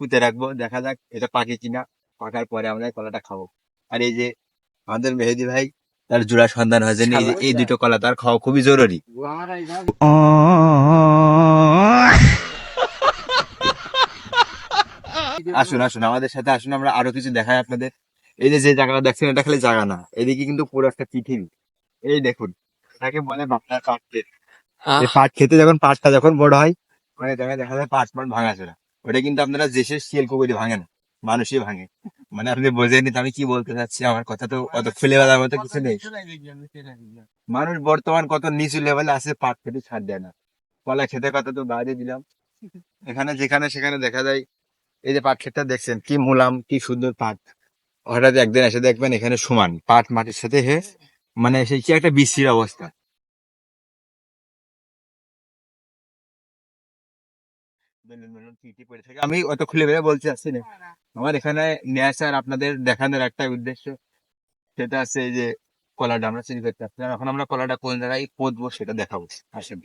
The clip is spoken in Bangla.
পুঁতে রাখব দেখা যাক এটা পাকে কিনা। পাকার পরে আমরা এই কলাটা খাব। আর এই যে আমাদের মেহেদি ভাই তার জোড়া সন্ধান হয়েছে এই দুটো কলা তার খাওয়া খুবই জরুরি। আসুন আসুন আমাদের সাথে আসুন আমরা আরও কিছু দেখাই আপনাদের। এই যে যে জায়গাটা দেখছেন এটা খালি জায়গা না এদিকে কিন্তু পুরো একটা পৃথিবী এই দেখুন এটাকে বলে বাংলার পাট এই পাট খেতে যখন পাটটা যখন বড় হয় মানে দেখা দেখা যায় পাট পাট ভাঙা চলে ওটা কিন্তু আপনারা দেশের শিয়াল কুকুরি ভাঙে না মানুষই ভাঙে। মানে আপনি বোঝেননি আমি কি বলতে চাচ্ছি? আমার কথা তো অত খুলে বেলার মতো কিছু নেই। মানুষ বর্তমান কত নিচু লেভেলে আছে, পাট খেতে ছাড় দেয় না। কলা খেতে কথা তো বাইরে দিলাম। এখানে যেখানে সেখানে দেখা যায়, এই যে পাট ক্ষেতটা দেখছেন, কি মুলাম, কি সুন্দর পাট। হঠাৎ একদিন এসে দেখবেন এখানে সমান, পাট মাটির সাথে হে মানে সেই কি একটা বিশ্রীর অবস্থা। আমি অত খুলে বেড়ে বলতে আসছি না। আমার এখানে নিয়ে আসার আপনাদের দেখানোর একটা উদ্দেশ্য সেটা আছে যে কলাটা আমরা চুরি করতে আসছিলাম এখন আমরা কলাটা কোন জায়গায় পদবো সেটা দেখাবো। আসেন।